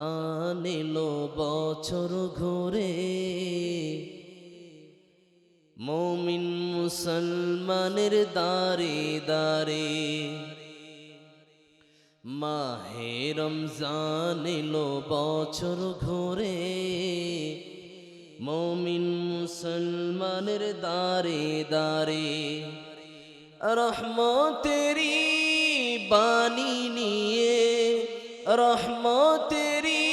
আনিল বছর ঘুরে। মমিন মুসলমানের দারে দারে মাহে রমজানিলো বছর ঘুরে। মমিন মুসলমানের দারে দারে রহমতেরি বাণী নিয়ে রহমতেরি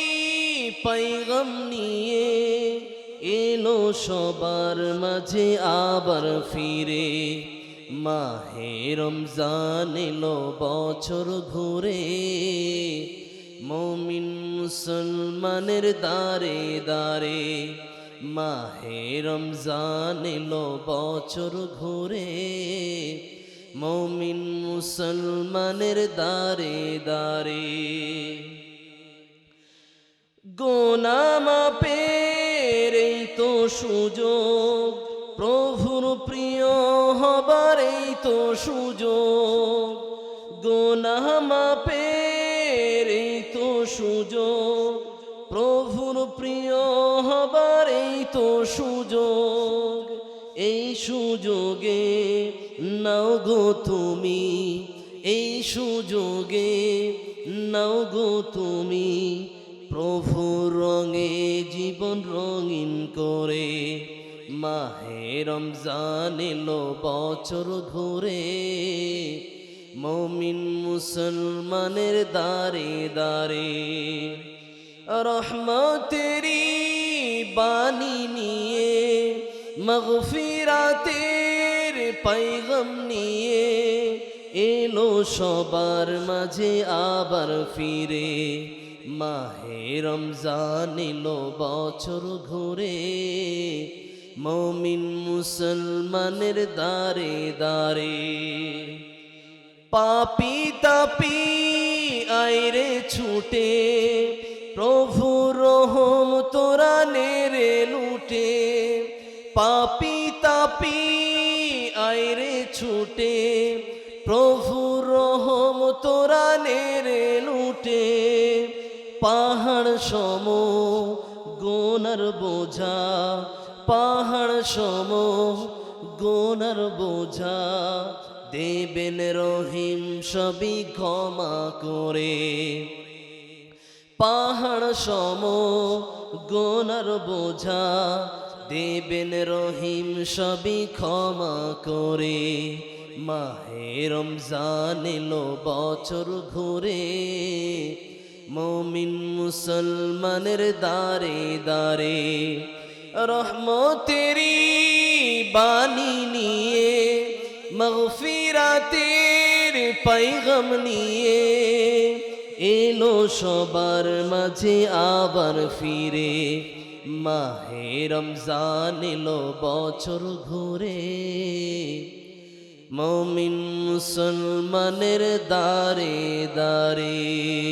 পৈগম নিয়ে এলো সবার মাঝে আবার ফিরে। মাহে রমজান এলো বছর ঘুরে। মমিন মুসলমানের দারে দারে মাহে রমজান এলো বছর ঘুরে। মুসলমানের দারে দারে গোনামা পেরেই তো সুযোগ, প্রভুর প্রিয় হবার এই তো সুযোগ। গোনামা পেরেই তো সুযোগ, প্রভুর প্রিয় হবার এই তো সুযোগ। সুযোগে নাও গো তুমি, এই সুযোগে নাও গো তুমি, প্রভু রঙে জীবন রঙিন করে, মাহে রমজান এলো বছর ঘুরে মমিন মুসলমানের দারে দারে রহমতেরি বাণী নিয়ে মগফিরাতের পাইগম নিয়ে এলো সবার মাঝে আবার ফিরে। মাহে রমজান এলো বছর ঘুরে। মমিন মুসলমানের দারে দারে পাপি তাপি আইরে ছুটে, প্রভু রহম তোরা নেরে লুটে। পাপি তাপি আইরে ছুটে। প্রভু রহম তোরা নেরে লুটে। পাহাড় সম, গোনার বোঝা। পাহাড় সম, গোনার বোঝা। দেবেন রহিম সবই ক্ষমা করে। পাহাড় সম, গোনার বোঝা। দেবেন রহিম সবই ক্ষমা করে। মাহে রমজান এলো বছর ঘুরে। মমিন মুসলমানের দারে দারে রহমতেরি বাণী নিয়ে, মগফিরাতের পৈগম নিয়ে এলো সবার মাঝে আবার ফিরে। মাহে রমজান এলো বছর ঘুরে। মমিন মুসলমানের দারে দারে